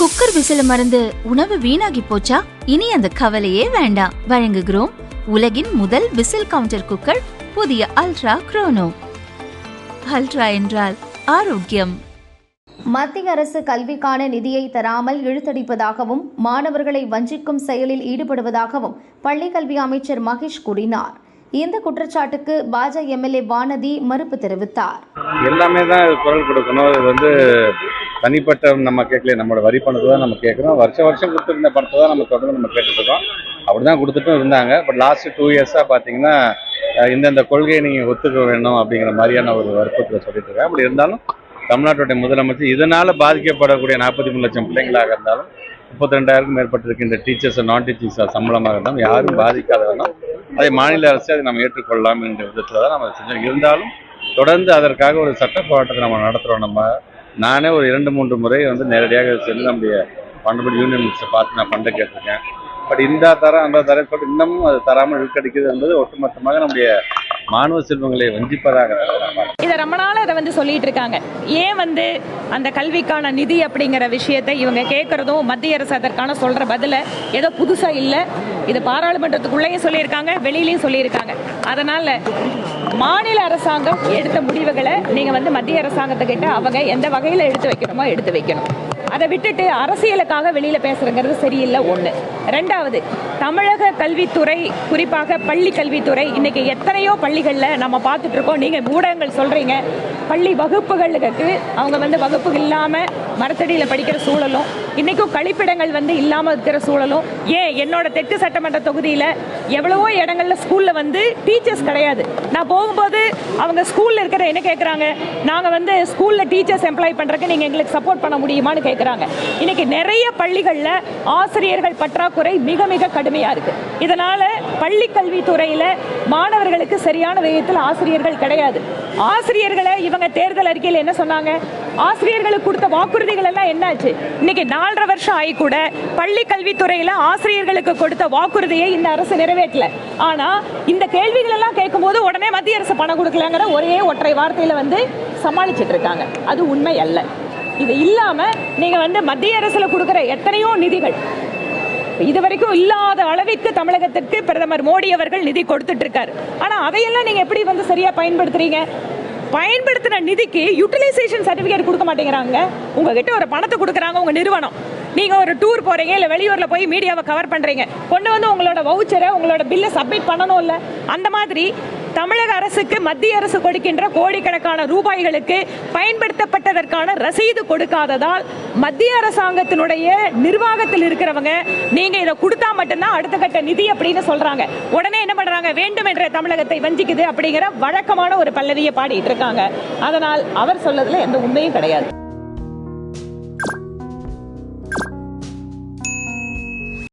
Cooker விசில மறந்து உணவு வீணாகி போச்சா? இனி அந்த கவலையே வேண்டாம். வழங்குகிறோம் உலகின் முதல் விசில் கவுண்டர் குக்கர் புதிய அல்ட்ரா குரோனோ. அல்ட்ரா என்றால் ஆரோக்கியம். மத்திய அரசு கல்விக்கான நிதியை தராமல் இழுத்தடிப்பதாகவும் மாணவர்களை வஞ்சிக்கும் செயலில் ஈடுபடுவதாகவும் பள்ளிக் கல்வி அமைச்சர் மகேஷ் கூறினார். இந்த குற்றச்சாட்டுக்கு பாஜ எம்எல்ஏ வானதி மறுப்பு தெரிவித்தார். எல்லாமே தான் குரல் கொடுக்கணும். இது வந்து தனிப்பட்ட நம்ம கேட்கல நம்மளோட வரி பணத்தை தான் நம்ம கேட்குறோம். வருஷம் வருஷம் கொடுத்துருந்த பணத்தை தான் நம்ம தொடர்ந்து நம்ம கேட்டுருக்கோம் அப்படி தான் கொடுத்துட்டும் இருந்தாங்க. பட் லாஸ்ட் டூ இயர்ஸாக பார்த்தீங்கன்னா இந்தந்த கொள்கையை நீங்கள் ஒத்துக்க வேணும் அப்படிங்கிற மாதிரியான ஒரு வருத்தத்தில் சொல்லிட்டு இருக்கேன் அப்படி இருந்தாலும் தமிழ்நாட்டுடைய முதலமைச்சர் இதனால் பாதிக்கப்படக்கூடிய நாற்பத்தி மூணு லட்சம் பிள்ளைங்களாக இருந்தாலும் முப்பத்தி ரெண்டாயிரம் மேற்பட்டிருக்கின்ற டீச்சர்ஸ் நான் டீச்சிங்ஸ் சம்பளமாக இருந்தாலும் யாரும் பாதிக்காத அதை மாநில அரசு அதை நம்ம ஏற்றுக்கொள்ளலாம் என்ற விதத்தில் தான் நம்ம செஞ்சோம். இருந்தாலும் தொடர்ந்து அதற்காக ஒரு சட்ட போராட்டத்தை நம்ம நடத்துகிறோம் நம்ம நானே ஒரு இரண்டு மூன்று முறை வந்து நேரடியாக சென்று நம்முடைய பண்டபடி யூனியன் மினிஸ்டர் பார்த்து நான் ஃபண்டை கேட்டிருக்கேன். பட் இந்த தரம் அந்த தரம் சொல்லிட்டு இன்னமும் அது தராமல் இழுக்கடிக்கிறது என்பது ஒட்டுமொத்தமாக நம்முடைய மாணவ செல்வங்களை வஞ்சிப்பதாக நான் இதை ரொம்ப நாள் அதை வந்து சொல்லிட்டு இருக்காங்க. ஏன் வந்து அந்த கல்விக்கான நிதி அப்படிங்கிற விஷயத்தை இவங்க கேட்குறதும் மத்திய அரசு அதற்கான சொல்கிற பதிலை ஏதோ புதுசாக இல்லை. இது பாராளுமன்றத்துக்குள்ளேயும் சொல்லியிருக்காங்க வெளியிலையும் சொல்லியிருக்காங்க. அதனால் மாநில அரசாங்கம் எடுத்த முடிவுகளை நீங்கள் வந்து மத்திய அரசாங்கத்தை கிட்ட அவங்க எந்த வகையில் எடுத்து வைக்கணுமோ எடுத்து வைக்கணும். அதை விட்டுட்டு அரசியலுக்காக வெளியில் பேசுகிறங்கிறது சரியில்லை ஒன்று ரெண்டாவது தமிழக கல்வித்துறை குறிப்பாக பள்ளி கல்வித்துறை இன்றைக்கி எத்தனையோ பள்ளிகளில் நம்ம பார்த்துட்ருக்கோம். நீங்கள் ஊடகங்கள் சொல்கிறீங்க பள்ளி வகுப்புகளுக்கு அவங்க வந்து வகுப்பு இல்லாமல் மரத்தடியில் படிக்கிற சூழலும் இன்றைக்கும் கழிப்பிடங்கள் வந்து இல்லாமல் இருக்கிற சூழலும் ஏன் என்னோட தெற்கு சட்டமன்ற தொகுதியில் எவ்வளவோ இடங்களில் ஸ்கூலில் வந்து டீச்சர்ஸ் கிடையாது. நான் போகும்போது அவங்க ஸ்கூலில் இருக்கிற என்ன கேட்குறாங்க நாங்கள் வந்து ஸ்கூலில் டீச்சர்ஸ் எம்ப்ளாய் பண்ணுறதுக்கு நீங்கள் எங்களுக்கு சப்போர்ட் பண்ண முடியுமான்னு கேட்குறாங்க இன்றைக்கி நிறைய பள்ளிகளில் ஆசிரியர்கள் பற்றாக்குறை மிக மிக கடுமையாக இருக்கு. இதனால பள்ளி கல்வித்துறையில் மாணவர்களுக்கு சரியான விதத்தில் ஆசிரியர்கள் கிடையாது. ஆசிரியர்களை இவங்க தேர்தல் அறிக்கையில் என்ன சொன்னாங்க? ஆசிரியர்களுக்கு கொடுத்த வாக்குறுதிகள் எல்லாம் என்னாச்சு? இன்னைக்கு நாலரை வருஷம் ஆகி கூட பள்ளி கல்வித்துறையில் ஆசிரியர்களுக்கு கொடுத்த வாக்குறுதியை இந்த அரசு நிறைவேற்றல. ஆனா இந்த கேள்விகள் எல்லாம் கேட்கும்போது உடனே மத்திய அரசு பணம் கொடுக்கலங்கிற ஒரே ஒற்றை வார்த்தையில வந்து சமாளிச்சிட்டு இருக்காங்க. அது உண்மை அல்ல. இது இல்லாம நீங்க வந்து மத்திய அரசுல கொடுக்குற எத்தனையோ நிதிகள் இது வரைக்கும் இல்லாத அளவிற்கு தமிழகத்திற்கு பிரதமர் மோடி அவர்கள் நிதி கொடுத்துட்டு இருக்காரு ஆனா அதையெல்லாம் நீங்க எப்படி வந்து சரியா பயன்படுத்துறீங்க? பயன்படுத்தின நிதிக்கு யூட்டிலைசேஷன் சர்டிபிகேட் கொடுக்க மாட்டேங்கிறாங்க. உங்ககிட்ட ஒரு பணத்தை கொடுக்குறாங்க உங்க நிறுவனம். நீங்க ஒரு டூர் போறீங்க இல்ல வெளியூர்ல போய் மீடியாவை கவர் பண்றீங்க. கொண்டு வந்து உங்களோட வவுச்சரை உங்களோட பில்லை சப்மிட் பண்ணணும் இல்ல அந்த மாதிரி தமிழக அரசுக்கு மத்திய அரசு கொடுக்கின்ற கோடிக்கணக்கான ரூபாய்களுக்கு பயன்படுத்தப்பட்டதற்கான ரசீது கொடுக்காததால் மத்திய அரசாங்கத்தினுடைய நிர்வாகத்தில் இருக்கிறவங்க நீங்க இதை கொடுத்தா மட்டும்தான் அடுத்த கட்ட நிதி அப்படின்னு சொல்றாங்க. உடனே என்ன பண்றாங்க? வேண்டும் என்ற தமிழகத்தை வஞ்சிக்குது அப்படிங்கிற வழக்கமான ஒரு பல்லவியை பாடிட்டு இருக்காங்க. அதனால் அவர் சொல்றதுல எந்த உண்மையும் கிடையாது.